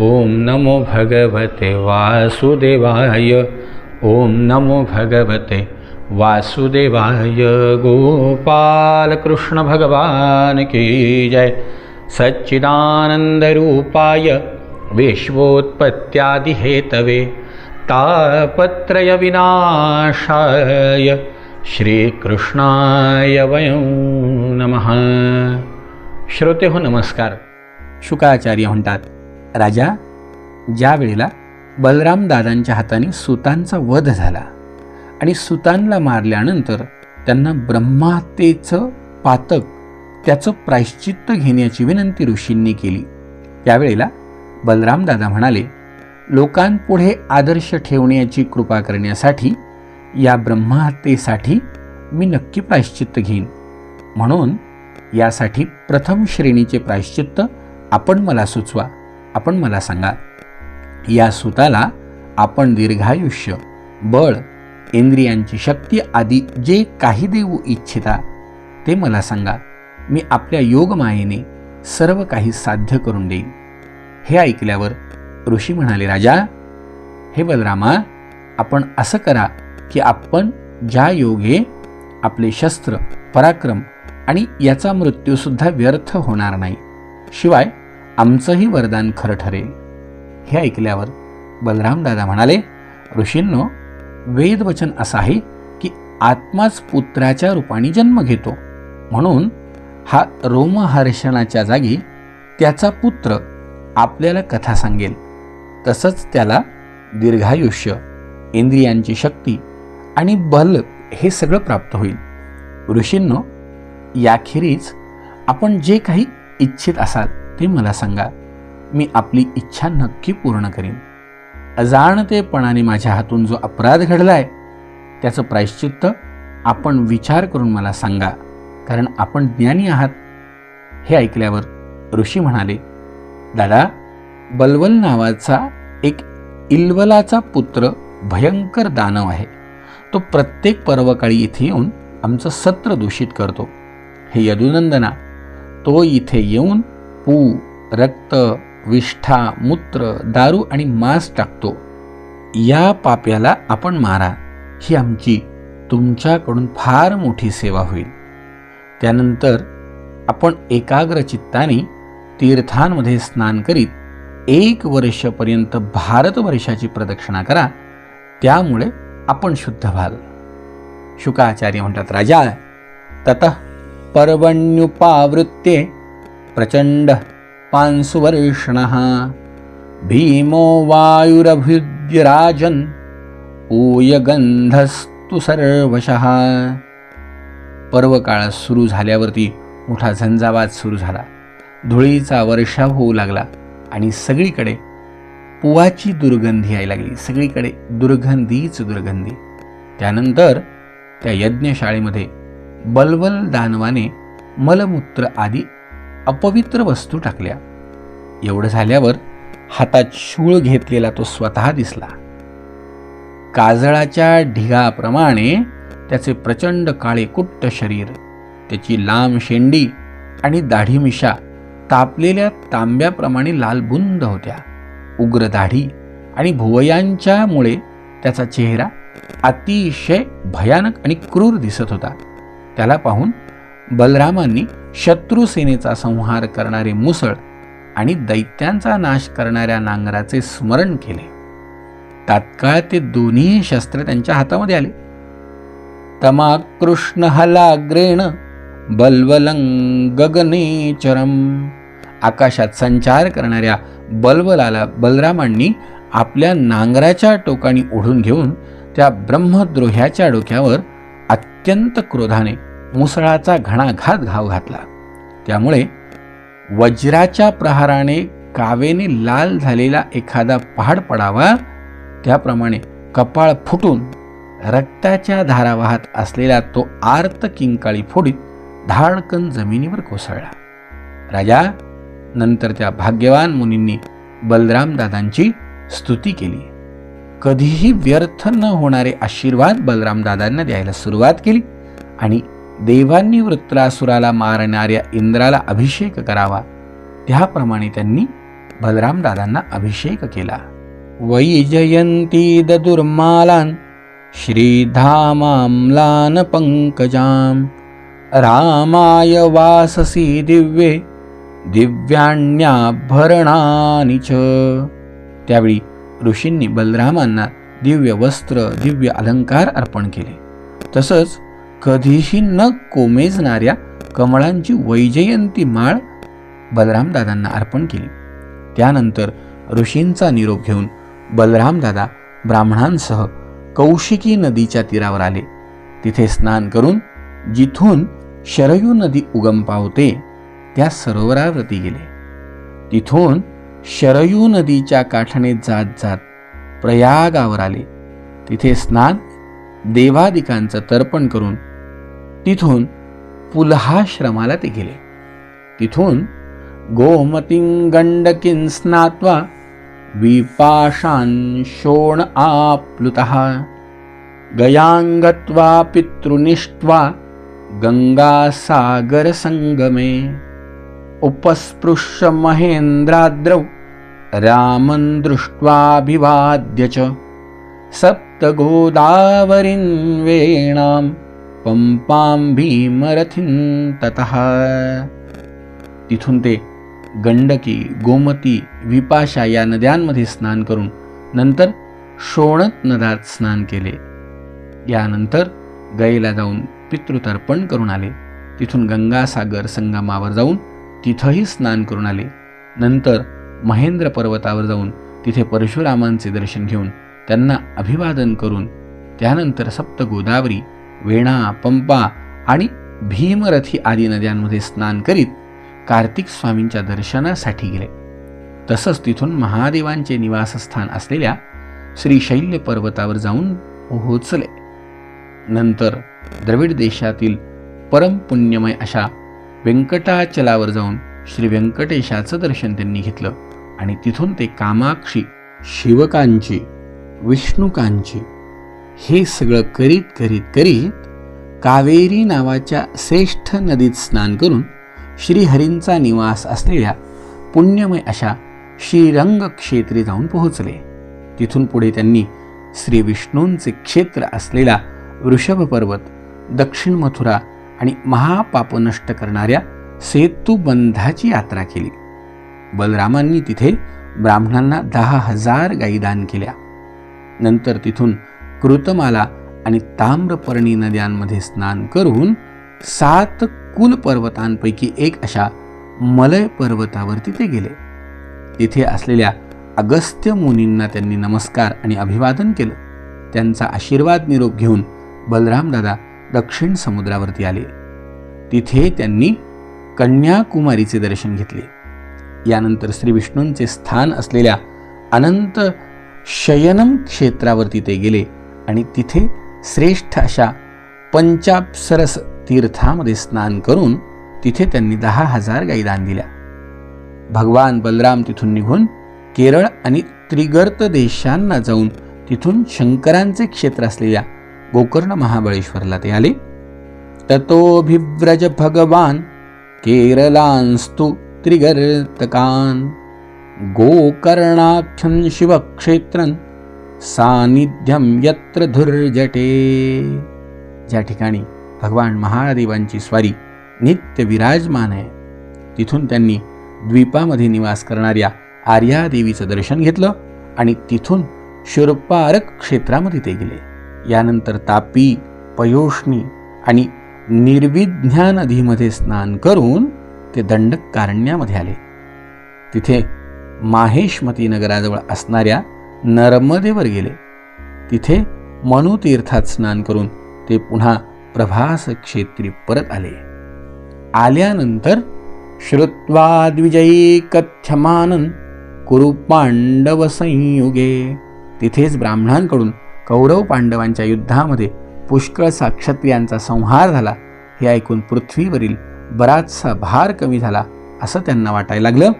ओम नमो भगवते वासुदेवाय। ओम नमो भगवते वासुदेवाय। गोपाल कृष्ण भगवान की जय। सच्चिदानन्दरूपाय विश्वोत्पत्त्यादिहेतवे तापत्रयविनाशाय श्रीकृष्णाय वयं नमः। श्रोते हो नमस्कार। शुकाचार्य म्हणतात राजा ज्या वेळेला बलराम दादांच्या हाताने सुतांचा वध झाला आणि सुतांना मारल्यानंतर त्यांना ब्रह्मातेचं पातक त्याचं प्रायश्चित्त घेण्याची विनंती ऋषींनी केली. त्यावेळेला बलराम दादा म्हणाले लोकांपुढे आदर्श ठेवण्याची कृपा करण्यासाठी या ब्रह्महत्येसाठी मी नक्की प्रायश्चित्त घेईन. म्हणून यासाठी प्रथम श्रेणीचे प्रायश्चित्त आपण मला सुचवा. आपण मला सांगा. या सुताला आपण दीर्घायुष्य बळ इंद्रियांची शक्ती आदी जे काही देऊ इच्छिता ते मला सांगा. मी आपल्या योगमायेने सर्व काही साध्य करून देईन. हे ऐकल्यावर ऋषी म्हणाले राजा हे बलरामा आपण असं करा की आपण ज्या योगे आपले शस्त्र पराक्रम आणि याचा मृत्यूसुद्धा व्यर्थ होणार नाही. शिवाय आमचंही वरदान खरं ठरेल. हे ऐकल्यावर बलरामदादा म्हणाले ऋषींनो वेदवचन असं आहे की आत्माच पुत्राच्या रूपाने जन्म घेतो. म्हणून हा रोमहर्षणाच्या जागी त्याचा पुत्र आपल्याला कथा सांगेल. तसंच त्याला दीर्घायुष्य इंद्रियांची शक्ती आणि बल हे सगळं प्राप्त होईल. ऋषींनो याखेरीज आपण जे काही इच्छित असाल ते मला सांगा. मी आपली इच्छा नक्की पूर्ण करीन. अजाणतेपणाने माझ्या हातून जो अपराध घडलाय त्याचं प्रायश्चित्त आपण विचार करून मला सांगा. कारण आपण ज्ञानी आहात. हे ऐकल्यावर ऋषी म्हणाले दादा बलवल नावाचा एक इल्वलाचा पुत्र भयंकर दानव आहे. तो प्रत्येक पर्वकाळी इथे येऊन आमचं सत्र दूषित करतो. हे यदुनंदना तो इथे येऊन पू रक्त विष्ठा मूत्र दारू आणि मांस टाकतो. या पाप्याला आपण मारा. ही आमची तुमच्याकडून फार मोठी सेवा होईल. त्यानंतर आपण एकाग्र चित्ताने तीर्थांमध्ये स्नान करीत एक वर्षपर्यंत भारतवर्षाची प्रदक्षिणा करा. त्यामुळे आपण शुद्ध व्हाल. शुकाचार्य म्हणतात राजा तत पर्वण्युपावृत्ते प्रचंड पांसुवर्षण भीमो वायुरभुज्यराजन पूयगंधस्तु सर्वशः। पर्वकाळ सुरू झाल्यावरती मोठा झंझावात सुरू झाला. धुळीचा वर्षाव होऊ लागला आणि सगळीकडे पुवाची दुर्गंधी यायला लागली. सगळीकडे दुर्गंधीच दुर्गंधी. त्यानंतर त्या यज्ञशाळेमध्ये बलवल दानवाने मलमूत्र आदी अपवित्र वस्तू टाकल्या. एवढं झाल्यावर हातात शूळ घेतलेला तो स्वतः दिसला. काजळाच्या ढिगाप्रमाणे त्याचे प्रचंड काळे कुट्ट शरीर त्याची लांब शेंडी आणि दाढीमिशा तापलेल्या तांब्याप्रमाणे लालबुंद होत्या. उग्र दाढी आणि भुवयांच्यामुळे त्याचा चेहरा अतिशय भयानक आणि क्रूर दिसत होता. त्याला पाहून बलरामांनी शत्रुसेनेचा संहार करणारे मुसळ आणि दैत्यांचा नाश करणाऱ्या नांगराचे स्मरण केले. तात्काळ ते दोन्ही शस्त्र त्यांच्या हातामध्ये आले. तमाकृष्ण हलाग्रेण बलवलंग गगनेचरम आकाशात संचार करणाऱ्या बलवलाला बलरामांनी आपल्या नांगराच्या टोकाणी ओढून घेऊन त्या ब्रह्मद्रोह्याच्या डोक्यावर अत्यंत क्रोधाने मुसळाचा घणाघात घाव घातला. त्यामुळे वज्राच्या प्रहाराने कावेने लाल झालेला एखादा पहाड पडावा त्याप्रमाणे कपाळ फुटून रक्ताच्या धारा वाहत असलेला तो आर्त किंकाळी फोडीत धाडकन जमिनीवर कोसळला. राजा नंतर त्या भाग्यवान मुनींनी बलरामदादांची स्तुती केली. कधीही व्यर्थ न होणारे आशीर्वाद बलरामदादांना द्यायला सुरुवात केली आणि देवांनी वृत्रासुराला मारणाऱ्या इंद्राला अभिषेक करावा. त्याप्रमाणे त्यांनी बलरामदादांना अभिषेक केला. वैजयंती ददुर्मालान श्रीधामाम्लान पंकजाम. रामाय वाससी दिव्ये दिव्याण्याभरणानि च. त्यावेळी ऋषींनी बलरामांना दिव्य वस्त्र दिव्य अलंकार अर्पण केले. तसंच कधीही न कोमेजणाऱ्या कमळांची वैजयंती माळ बलरामदादांना अर्पण केली. त्यानंतर ऋषींचा निरोप घेऊन बलरामदादा ब्राह्मणांसह कौशिकी नदीच्या तीरावर आले. तिथे स्नान करून जिथून शरयू नदी उगम पावते त्या सरोवरावरती गेले. तिथून शरयू नदीच्या काठाने जात जात प्रयागावर आले. तिथे स्नान देवादिकांचं तर्पण करून तिथून पुलहाश्रमाला ते गेले. तिथून गोमतीं गंडकीं स्नात्वा विपाशान् शोण आप्लुतः गयाङ्गत्वा पितृनिष्ट्वा गङ्गासागरसङ्गमे उपस्पृश्य महेन्द्राद्रौ रामं दृष्ट्वाभिवाद्य च सप्तगोदावरीं वेणां पंपां भीमरथिं ततः। तिथून ते गंडकी गोमती विपाशा या नद्यांमध्ये स्नान करून नंतर शोणत नदात स्नान केले. यानंतर गयेला जाऊन पितृतर्पण करून आले. तिथून गंगासागर संगमावर जाऊन तिथंही स्नान करून आले. नंतर महेंद्र पर्वतावर जाऊन तिथे परशुरामांचे दर्शन घेऊन त्यांना अभिवादन करून त्यानंतर सप्त गोदावरी वेणा पंपा आणि भीमरथी आदी नद्यांमध्ये स्नान करीत कार्तिक स्वामींच्या दर्शनासाठी गेले. तसंच तिथून महादेवांचे निवासस्थान असलेल्या श्रीशैल्य पर्वतावर जाऊन पोहोचले. नंतर द्रविड देशातील परमपुण्यमय अशा व्यंकटाचलावर जाऊन श्री व्यंकटेशाचं दर्शन त्यांनी घेतलं आणि तिथून ते कामाक्षी शिवकांची विष्णुकांची हे सगळं करीत करीत करीत कावेरी नावाच्या श्रेष्ठ नदीत स्नान करून श्रीहरींचा निवास असलेल्या पुण्यमय अशा श्रीरंग क्षेत्री जाऊन पोहोचले. तिथून पुढे त्यांनी श्री विष्णूंचे क्षेत्र असलेला वृषभ पर्वत दक्षिण मथुरा आणि महापाप नष्ट करणाऱ्या सेतुबंधाची यात्रा केली. बलरामांनी तिथे ब्राह्मणांना दहा हजार गायी दान केल्या. नंतर तिथून कृतमाला आणि ताम्रपर्णी नद्यांमध्ये स्नान करून सात कुल पर्वतांपैकी एक अशा मलय पर्वतावरती ते गेले. तिथे असलेल्या अगस्त्य मुनींना त्यांनी नमस्कार आणि अभिवादन केलं. त्यांचा आशीर्वाद निरोप घेऊन बलरामदादा दक्षिण समुद्रावरती आले. तिथे त्यांनी कन्याकुमारीचे दर्शन घेतले. यानंतर श्री विष्णूंचे स्थान असलेल्या अनंत शयनम क्षेत्रावरती ते गेले. आणि तिथे श्रेष्ठ अशा पंचापसरस तीर्थामध्ये स्नान करून तिथे त्यांनी दहा हजार गाईदान दिल्या. भगवान बलराम तिथून निघून केरळ आणि त्रिगर्त देशांना जाऊन तिथून शंकरांचे क्षेत्र असलेल्या गोकर्ण महाबळेश्वरला ते आले. ततोभिव्रज भगवान केरलांस्तु त्रिगर्तकान गोकर्णाख्यं शिवक्षेत्रं सानिध्यम यत्र धुर्जटे। ज्या ठिकाणी भगवान महादेवांची स्वारी नित्य विराजमान आहे तिथून त्यांनी द्वीपामध्ये निवास करणाऱ्या आर्यादेवीचं दर्शन घेतलं आणि तिथून शुरपारक क्षेत्रामध्ये ते गेले. यानंतर तापी पयोष्णी आणि निर्विज्ञा नदीमध्ये स्नान करून ते दंडक कारण्यामध्ये आले. तिथे माहेशमती नगराजवळ असणाऱ्या नर्मदेवर गेले. तिथे मनुतीर्थात स्नान करून ते पुन्हा प्रभास क्षेत्री परत आले. आल्यानंतर श्रुत्वा द्विजयी कथ्यमानन कुरु पांडव संयुगे. तिथेच ब्राह्मणांकडून कौरव पांडवांच्या युद्धामध्ये पुष्कळसा क्षत्रियांचा संहार झाला. हे ऐकून पृथ्वीवरील बराचसा भार कमी झाला असं त्यांना वाटायला लागलं.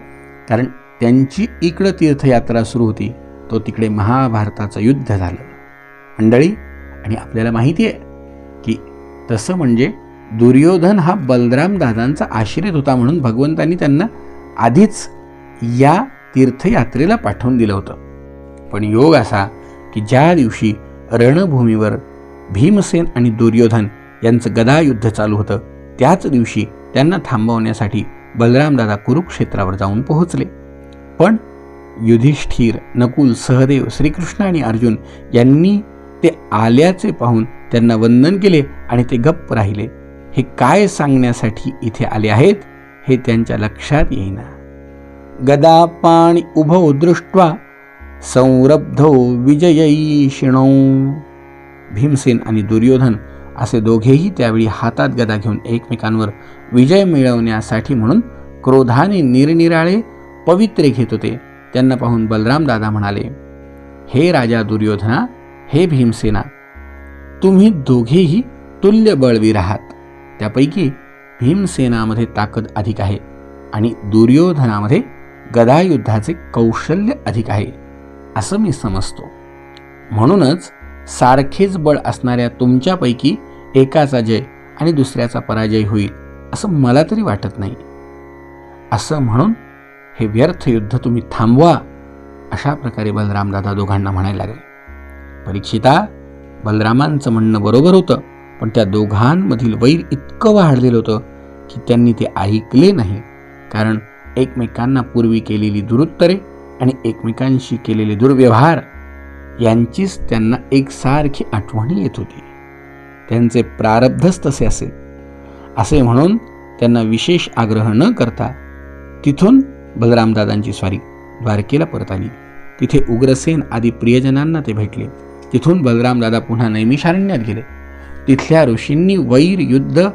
कारण त्यांची इकडं तीर्थयात्रा सुरू होती. तो तिकडे महाभारताचं युद्ध झालं. मंडळी आणि आपल्याला माहिती आहे की तसं म्हणजे दुर्योधन हा बलराम दादांचा आश्रित होता म्हणून भगवंतांनी त्यांना आधीच या तीर्थयात्रेला पाठवून दिलं होतं. पण योग असा की ज्या दिवशी रणभूमीवर भीमसेन आणि दुर्योधन यांचं गदायुद्ध चालू होतं त्याच दिवशी त्यांना थांबवण्यासाठी बलरामदादा कुरुक्षेत्रावर जाऊन पोहोचले. पण युधिष्ठिर नकुल सहदेव श्रीकृष्ण आणि अर्जुन यांनी ते आल्याचे पाहून त्यांना वंदन केले आणि ते गप्प राहिले. हे काय सांगण्यासाठी इथे आले आहेत हे त्यांच्या लक्षात येईना. गदा पाणी उभौ दृष्ट्वा संरब्धो विजयीषिणौ भीमसेन आणि दुर्योधन असे दोघेही त्यावेळी हातात गदा घेऊन एकमेकांवर विजय मिळवण्यासाठी म्हणून क्रोधाने निरनिराळे पवित्रे घेत होते. त्यांना पाहून बलराम दादा म्हणाले हे राजा दुर्योधना हे भीमसेना तुम्ही दोघेही तुल्य बळवीर आहात. त्यापैकी भीमसेनामध्ये ताकद अधिक आहे आणि दुर्योधनामध्ये गदायुद्धाचे कौशल्य अधिक आहे असं मी समजतो. म्हणूनच सारखेच बळ असणाऱ्या तुमच्यापैकी एकाचा जय आणि दुसऱ्याचा पराजय होईल असं मला तरी वाटत नाही. असं म्हणून हे व्यर्थ युद्ध तुम्ही थांबवा अशा प्रकारे बलरामदादा दोघांना म्हणायला लागले. परीक्षिता बलरामांचं म्हणणं बरोबर होतं पण त्या दोघांमधील वैर इतकं वाढलेलं होतं की त्यांनी ते ऐकले नाही. कारण एकमेकांना पूर्वी केलेली दुरुत्तरे आणि एकमेकांशी केलेले दुर्व्यवहार यांचीच त्यांना एकसारखी आठवणी येत होती. त्यांचे प्रारब्धच तसे असेल असे म्हणून त्यांना विशेष आग्रह न करता तिथून बलरामदादांची स्वारी द्वारकेला परत आली. तिथे उग्रसेन आदी प्रियजनांना ते भेटले. तिथून बलरामदादा पुन्हा नैमिषारण्यात गेले. तिथल्या ऋषींनी वैर युद्ध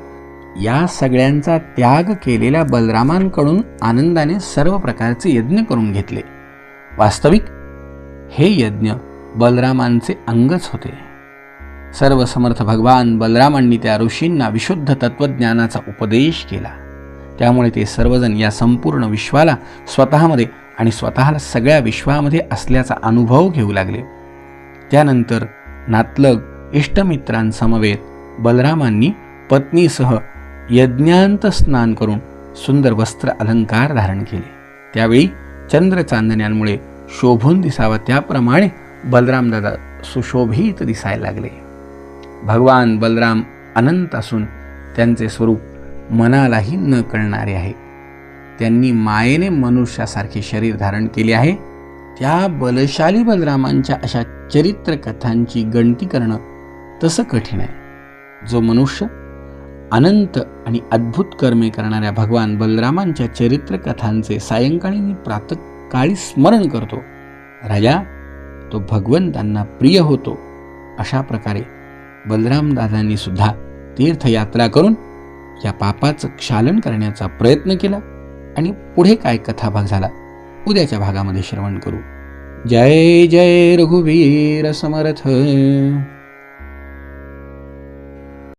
या सगळ्यांचा त्याग केलेल्या बलरामांकडून आनंदाने सर्व प्रकारचे यज्ञ करून घेतले. वास्तविक हे यज्ञ बलरामांचे अंगच होते. सर्व समर्थ भगवान बलरामांनी त्या ऋषींना विशुद्ध तत्वज्ञानाचा उपदेश केला. त्यामुळे ते सर्वजण या संपूर्ण विश्वाला स्वतःमध्ये आणि स्वतःला सगळ्या विश्वामध्ये असल्याचा अनुभव घेऊ लागले. त्यानंतर नातलग इष्टमित्रांसमवेत बलरामांनी पत्नीसह यज्ञांत स्नान करून सुंदर वस्त्र अलंकार धारण केले. त्यावेळी चंद्र चांदण्यांमुळे शोभून दिसावा त्याप्रमाणे बलरामदादा सुशोभित दिसायला लागले. भगवान बलराम अनंत असून त्यांचे स्वरूप मनालाही न कळणारे आहे. त्यांनी मायेने मनुष्यासारखे शरीर धारण केले आहे. त्या बलशाली बलरामांच्या अशा चरित्र कथांची गणती करणं तसं कठीण आहे. जो मनुष्य अनंत आणि अद्भुत कर्मे करणाऱ्या भगवान बलरामांच्या चरित्र कथांचे सायंकाळी आणि प्रातकाळी स्मरण करतो राजा तो भगवंतांना प्रिय होतो. अशा प्रकारे बलरामदादांनी सुद्धा तीर्थयात्रा करून या पापाचं क्षालन करण्याचा प्रयत्न केला आणि पुढे काय कथाभाग झाला उद्याच्या भागामध्ये श्रवण करू. जय जय रघुवीर समर्थ.